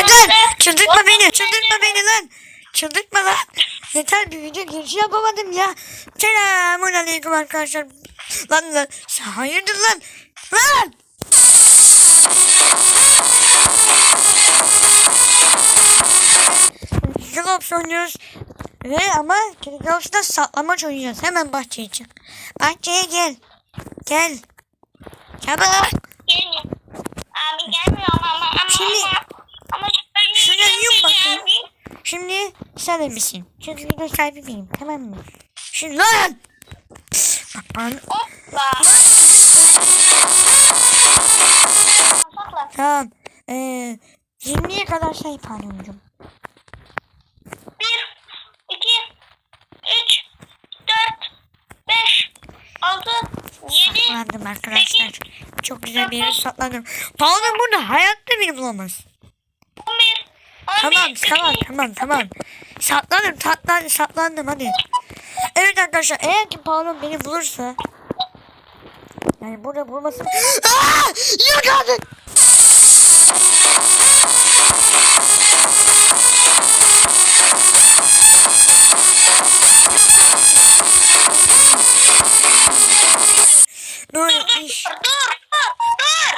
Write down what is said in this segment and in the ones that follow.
Yeter. Çıldırtma beni. Çıldırtma beni lan. Çıldırtma lan. Yeter bir video girişi yapamadım ya. Selamun aleyküm arkadaşlar. Lan lan. Hayırdır lan. Lan. Kickoff oynuyoruz. Ve ama Kickoff'da saklamaç oynayacağız. Hemen bahçeye çık. Bahçeye gel. Gel. Çabuk. Gelmiyor. Abi gelmiyor ama ama ama Şimdi- ama. Ama şöyle Şuraya yum bakayım. abi. Şimdi sen de misin? Çünkü video sahibi benim. Tamam mı? Şimdi lan. Bana. Hoppa. Tamam. Ee, 20'ye kadar say paylaşıyorum. Bir, iki, üç, dört, beş, altı, yedi, Saklandım arkadaşlar. Çok güzel bir yere saklandım. Paul'un burada hayatta beni bulamaz. Tamam tamam tamam tamam. Saklandım tatlan saklandım hadi. Evet arkadaşlar eğer ki Paul'un beni bulursa yani burada bulmasın. Aa! Yakaladık. Böyle iş. Dur, dur, dur.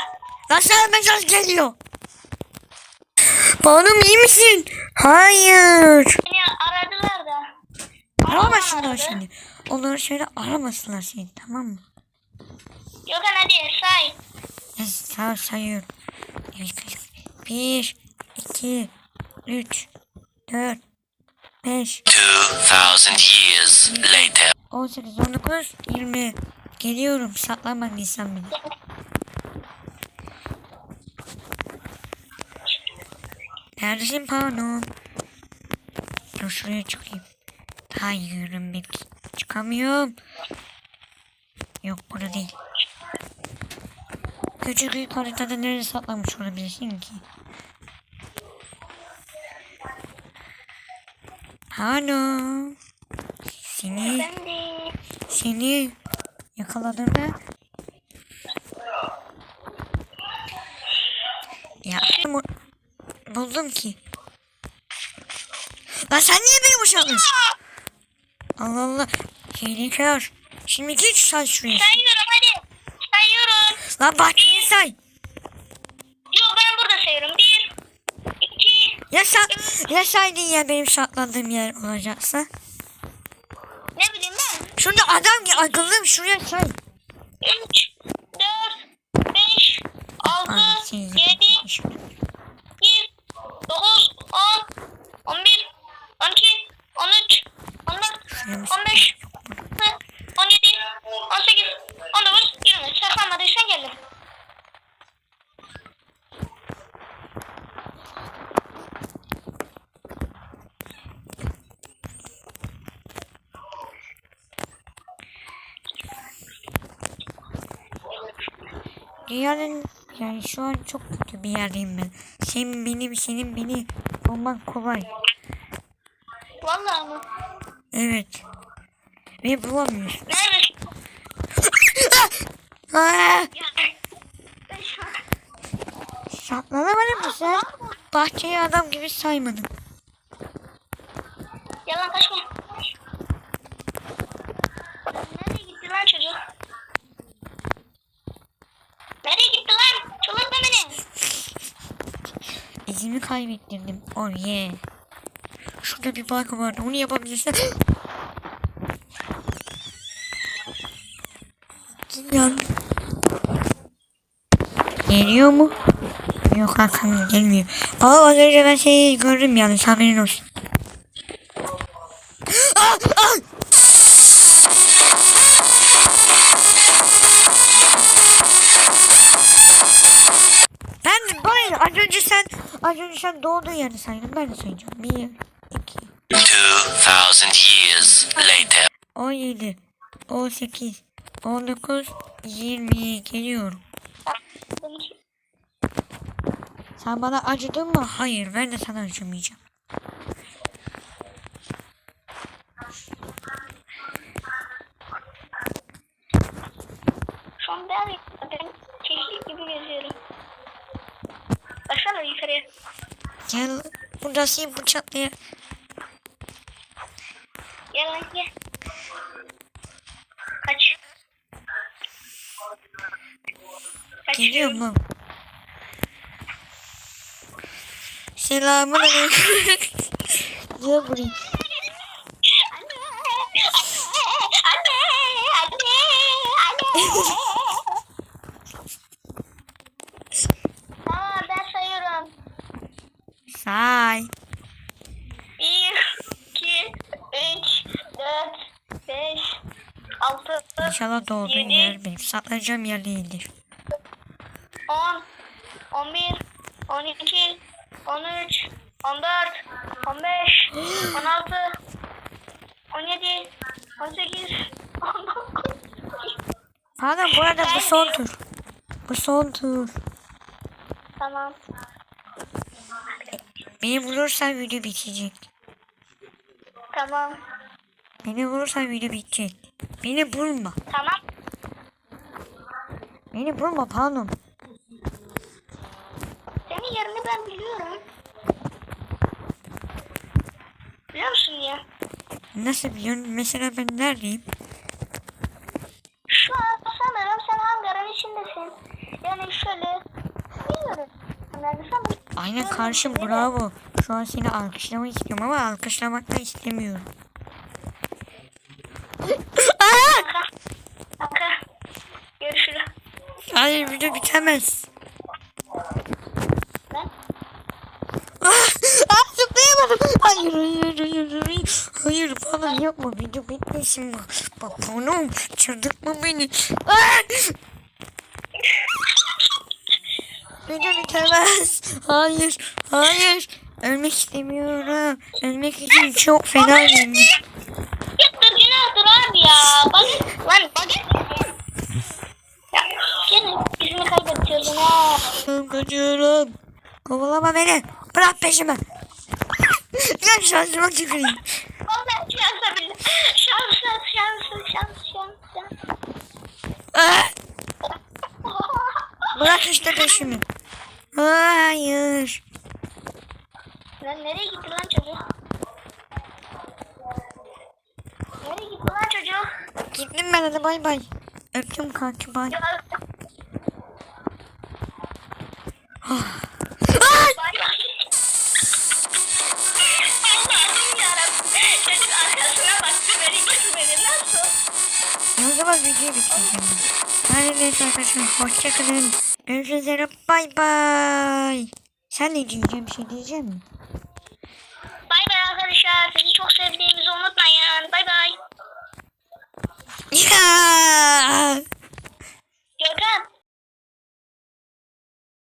Nasıl mesaj geliyor? Paul'um iyi misin? Hayır. Beni aradılar da. Aramasınlar Aradılar. seni. Onları şöyle aramasınlar seni tamam mı? Gökhan hadi say. Ben sağ sayıyorum. Bir, iki, üç, dört, beş, 2,000 years later. on sekiz, on dokuz, yirmi. Geliyorum saklanma Nisan beni. Neredesin pardon? Dur şuraya çıkayım. Yürüyorum belki. Çıkamıyorum. Yok burada değil. Küçük ilk haritada nereye saklamış olabilirsin ki? Pardon. Seni, Ben seni yakaladığımda ya bu- buldum ki. Lan sen niye beni boşaltıyorsun? Allah Allah. Hilekar. Şimdi geç say şuraya. Sayıyorum hadi. Sayıyorum. Lan bak iyi say. Yok ben burada sayıyorum. Bir, iki, Ya sen, ya saydın ya benim saklandığım yer olacaksa. ne bileyim ben. Şurada adam ki akıllım şuraya say. Üç, dört, beş, altı, seni yedi, Dünyanın yani şu an çok kötü bir yerdeyim ben. Senin benim senin beni bulmak kolay. Vallahi mı? Evet. Ve bulamıyorsun. An... saklanamadın mı sen? Bahçeyi adam gibi saymadın. Yalan kaçma. Nereye gitti lan çocuk? Nereye gitti lan? Çıldırtma beni. İzimi kaybettirdim. Oh yeah. Şurada bir banka vardı. Onu yapabilirsen. Yandım. Geliyor mu? Yok arkamda gelmiyor. Aa az önce ben şeyi gördüm yanlış haberin olsun. Aa, aa! Ben böyle az önce sen az önce sen doğduğun yerde saydım. Ben de sayacağım. 1, 2, 2,000 years later. 17, 18, 19, 20 geliyorum. Sen bana acıdın mı? Hayır ben de sana acımayacağım. An ben, yukarıya. Gel buradasın bıçaklıya. Gel lan gel. Kaç. Geliyorum lan. Selamun aleyküm. Gel buraya. Tamam 6, İnşallah doğduğun Yedi. yer benim. Saklanacağım yer değildir. 10, 11, 12, 13, 14, 15, 16, 17, 18, 19. Pardon bu arada bu son tur. Bu son tur. Tamam. Beni vurursan video bitecek. Tamam. Beni vurursan video bitecek. Beni vurma. Tamam. Beni vurma pardon. Senin yerini ben biliyorum. Biliyor musun ya? Nasıl biliyorsun? Mesela ben neredeyim? Şu an sanırım sen hangarın içindesin. Yani şöyle bilmiyorum. Aynen karşım bravo. Şu an seni alkışlamak istiyorum ama alkışlamak da istemiyorum. Aa! Kanka. Kanka. Görüşürüz. Hayır video bitemez. Ben. Ah, ah zıplayamadım. Hayır hayır hayır hayır. Hayır falan yapma video bitmesin bak. Bak oğlum çıldırtma beni. Ah! Video bitemez. Hayır hayır. Ölmek istemiyorum. Ölmek için çok fena yemin. Ya dur günahtır abi ya. Bak lan bak. Ya gene birini kaybediyordun ha. Kaçıyorum. Kovalama beni. Bırak peşimi. Gel şansıma tüküreyim. Vallahi şansa bile. Şans şans şans şans şans şans. Bırak işte peşimi. Hayır. Lan nereye gitti lan çocuk? Nereye gitti lan çocuk? Gittim ben hadi bay bay. Öptüm kanki bay. Ya. Ah! Bay bay. Allah'ım yarabbim. Çocuk arkasına baktı beni gitmedi. Nasıl? O zaman videoyu bitireceğim. Hadi neyse arkadaşlar hoşçakalın. Görüşürüz üzere bay bay. Sen ne diyeceğim bir şey diyecek misin? Bay bay arkadaşlar. Sizi çok sevdiğimizi unutmayın. Bay bay. Ya!